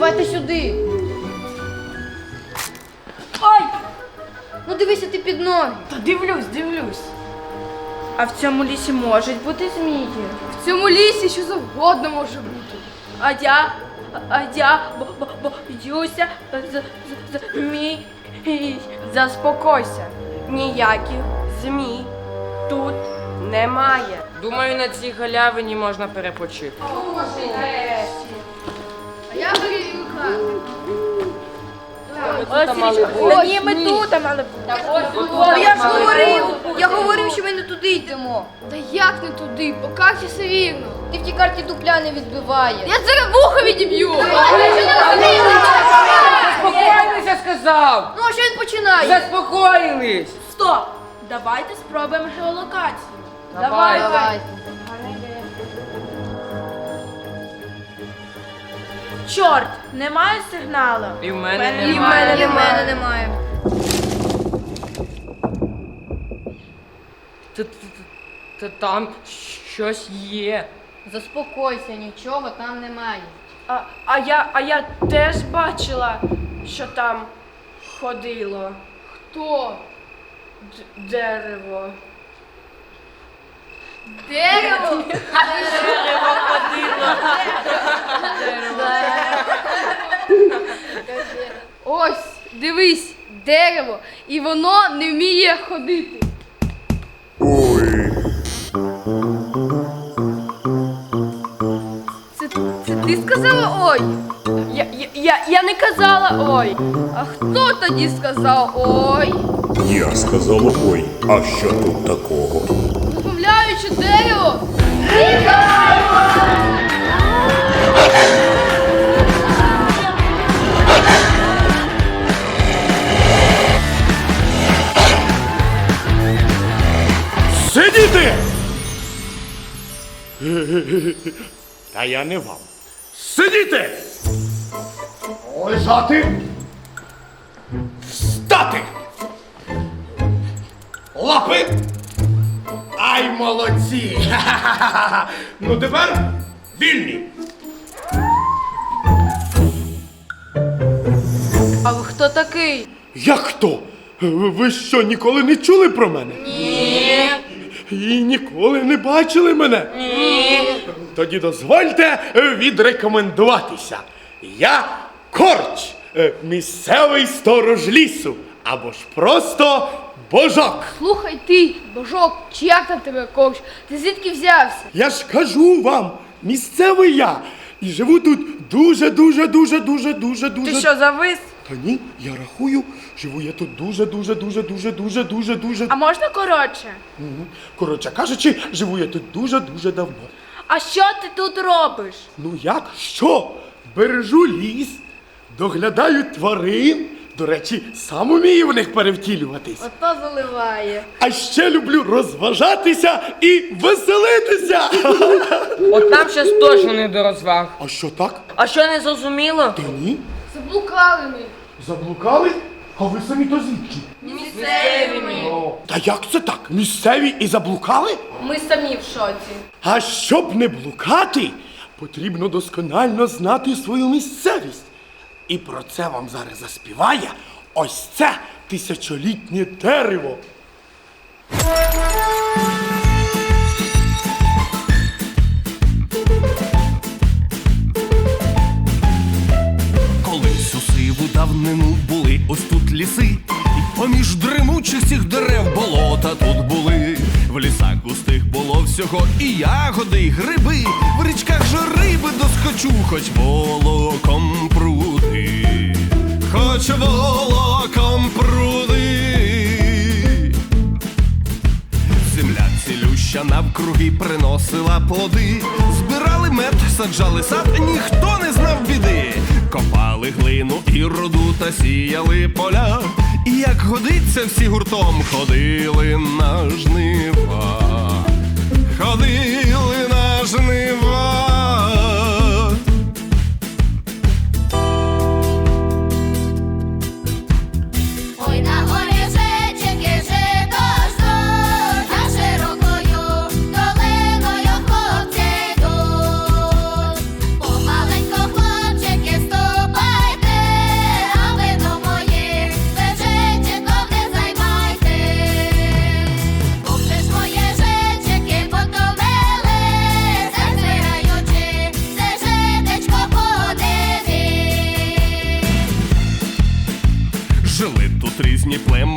Давайте сюди. Ой! Ну дивися ти під ноги. Та дивлюсь, дивлюсь. А в цьому лісі можуть бути змії. В цьому лісі що завгодно може бути. А я, а я бо, бо, боюся з, з, змій. Заспокойся. Ніяких змій тут немає. Думаю, на цій галявині можна перепочити. А я. Та ні, ми тут мали бути. Я ж говорив, я говорив, що ми не туди йдемо. Та як не туди? По карті все вірно. Ти в тій карті дупля не відбиває. Я зараз вуха відіб'ю. Заспокоїлися, сказав! Ну, а що він починає? Заспокоїлись! Стоп! Давайте спробуємо геолокацію. Давай. Давай. Чорт, немає сигналу. І в мене І в немає. мене І в мене немає. Та, та, та, та там щось є. Заспокойся, нічого там немає. А, а, я, а я теж бачила, що там ходило Хто? Д- дерево. Дерево? Ось, дивись, дерево, і воно не вміє ходити. Ой, Це, це ти сказала ой? Я, я, я, я не казала ой. А хто тоді сказав ой? я сказала ой, а що тут такого? Розмовляючи дерево. Сидіти! Та я не вам. Сидіти! Лежати! Встати! Лапи! Ай, молодці! Ну тепер вільні! А ви хто такий? Як хто? Ви що, ніколи не чули про мене? Ні. І ніколи не бачили мене? Ні. Тоді дозвольте е, відрекомендуватися. Я Корч, е, місцевий сторож лісу, або ж просто божок. Слухай ти, божок, чи як там тебе ковш? Ти звідки взявся? Я ж кажу вам, місцевий я. І живу тут дуже, дуже, дуже, дуже, дуже, дуже. Ти що, завис? Та ні, я рахую, живу я тут дуже, дуже, дуже, дуже, дуже, дуже, дуже. А можна коротше? Мгм. Коротше кажучи, живу я тут дуже, дуже давно. А що ти тут робиш? Ну як що? Бережу ліс, доглядаю тварин. До речі, сам умію в них перевтілюватись. Ото заливає. А ще люблю розважатися і веселитися. От нам щас точно не до розваг. А що так? А що не зрозуміло? Та ні? Заблукали ми. Заблукали? А ви самі то звідки? Місцеві ми. Та як це так? Місцеві і заблукали? Ми самі в шоці. А щоб не блукати, потрібно досконально знати свою місцевість. І про це вам зараз заспіває ось це тисячолітнє дерево. Колись у сиву давнину були ось тут ліси, і поміж дремучих цих дерев болота тут були. В лісах густих було всього і ягоди, і гриби, в річках же риби доскочу, хоч волоком пруди, хоч волоком пруди. Земля цілюща навкруги приносила плоди, збирали мед, саджали сад, ніхто не знав біди. Копали глину і руду та сіяли поля. І як годиться, всі гуртом ходили на жнива. Ходили на жнива.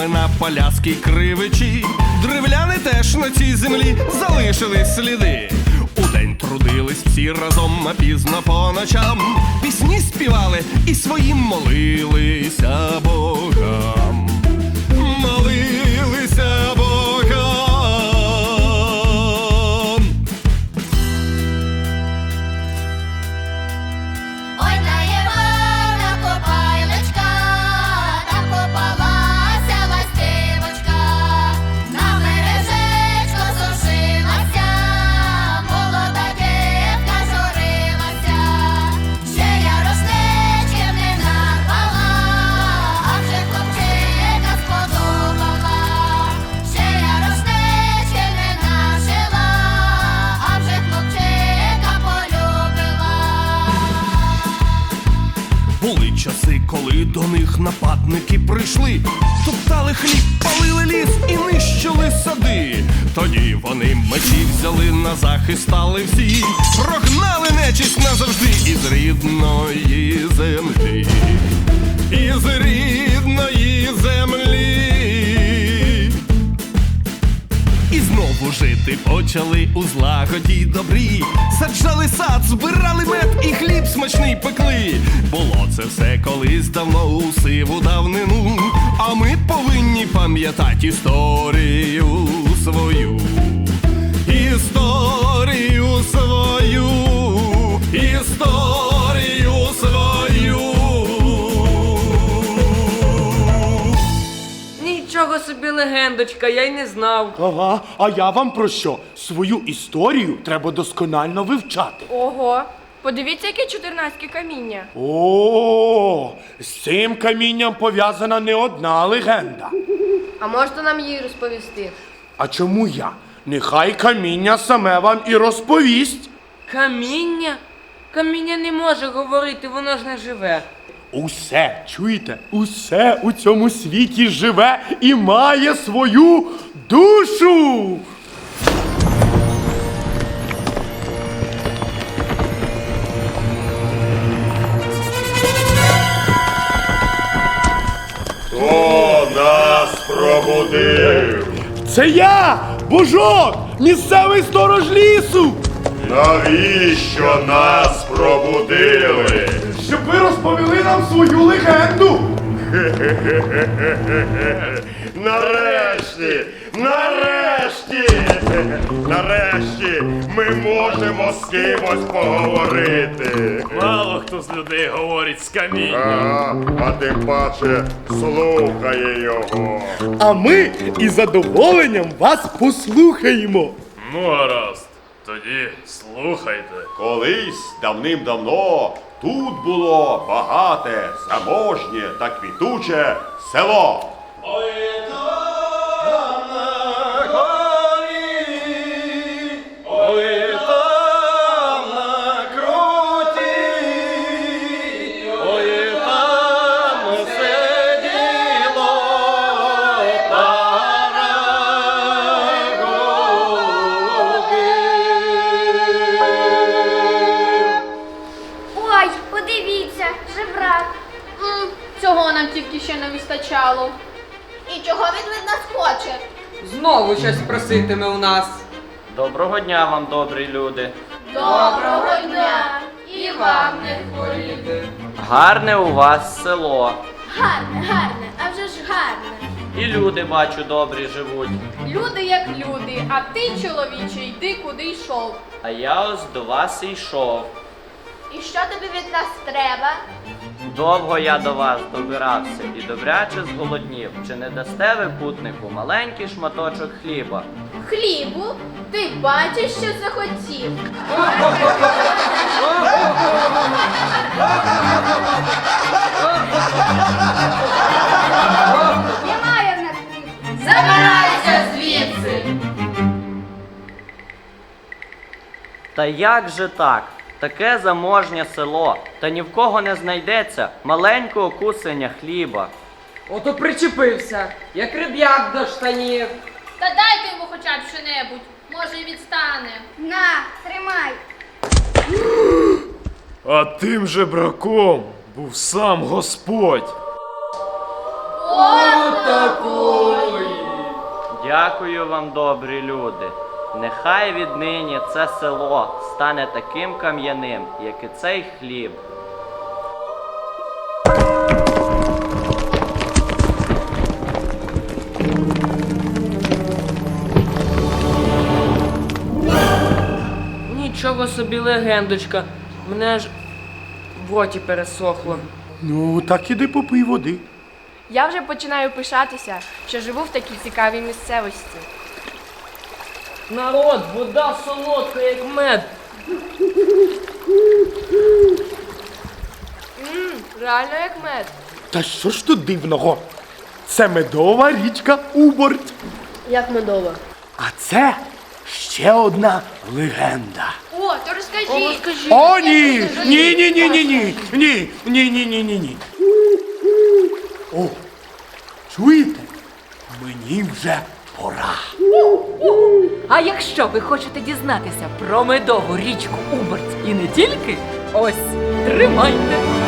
Різні на поляски кривичі. Древляни теж на цій землі залишили сліди. Удень трудились всі разом, а пізно по ночам. Пісні співали і своїм молилися богам. Нападники прийшли, топтали хліб, палили ліс і нищили сади. Тоді вони мечі взяли на захист, стали всі, прогнали нечість назавжди із рідної землі, із рідної землі. Знову жити почали у злагоді добрі. Саджали сад, збирали мед і хліб смачний пекли. Було це все колись давно у сиву давнину. А ми повинні пам'ятати історію свою. Історію свою, історію Нічого собі легендочка, я й не знав. Ага, а я вам про що? Свою історію треба досконально вивчати. Ого, подивіться, яке чотирнацьке каміння. О, з цим камінням пов'язана не одна легенда. А можете нам її розповісти? А чому я? Нехай каміння саме вам і розповість. Каміння? Каміння не може говорити, воно ж не живе. Усе, чуєте, усе у цьому світі живе і має свою душу. Хто нас пробудив? Це я, Божок, місцевий сторож лісу. Навіщо нас пробудили? Щоб ви розповіли нам свою легенду. Нарешті! Нарешті! Нарешті ми можемо з кимось поговорити. Мало хто з людей говорить з камінням. А, а тим паче слухає його. А ми із задоволенням вас послухаємо. Ну, гаразд. Тоді слухайте. Колись давним-давно тут було багате, заможнє та квітуче село. Ой, вистачало. І чого він від нас хоче? Знову щось проситиме у нас. Доброго дня вам, добрі люди. Доброго дня! І вам не хворіти. Гарне у вас село. Гарне, гарне, а вже ж гарне. І люди, бачу, добрі живуть. Люди як люди, а ти, чоловіче, йди куди йшов. А я ось до вас і йшов. І що тобі від нас треба? Довго я до вас добирався і добряче зголоднів. Чи не дасте ви путнику маленький шматочок хліба? Хлібу? Ти бачиш, що захотів. Немає в нас хліб. Забирайся звідси. Та як же так? Таке заможнє село, та ні в кого не знайдеться маленького кусення хліба. Ото причепився, як риб'як до штанів. Та дайте йому хоча б що-небудь, може й відстане. На, тримай. А тим же браком був сам Господь. Дякую вам, добрі люди. Нехай віднині це село стане таким кам'яним, як і цей хліб. Нічого собі легендочка. Мене ж в роті пересохло. Ну, так іди попий води. Я вже починаю пишатися, що живу в такій цікавій місцевості. Народ, вода солодка, як мед. Реально як мед. Та що ж тут дивного? Це медова річка Уборть. Як медова. А це ще одна легенда. О, то розкажи. О, ні! Ні, ні, ні, ні, ні. Ні, ні, ні, ні, ні, ні. О, чуєте? Мені вже пора. А якщо ви хочете дізнатися про медову річку Уберць і не тільки, ось тримайте.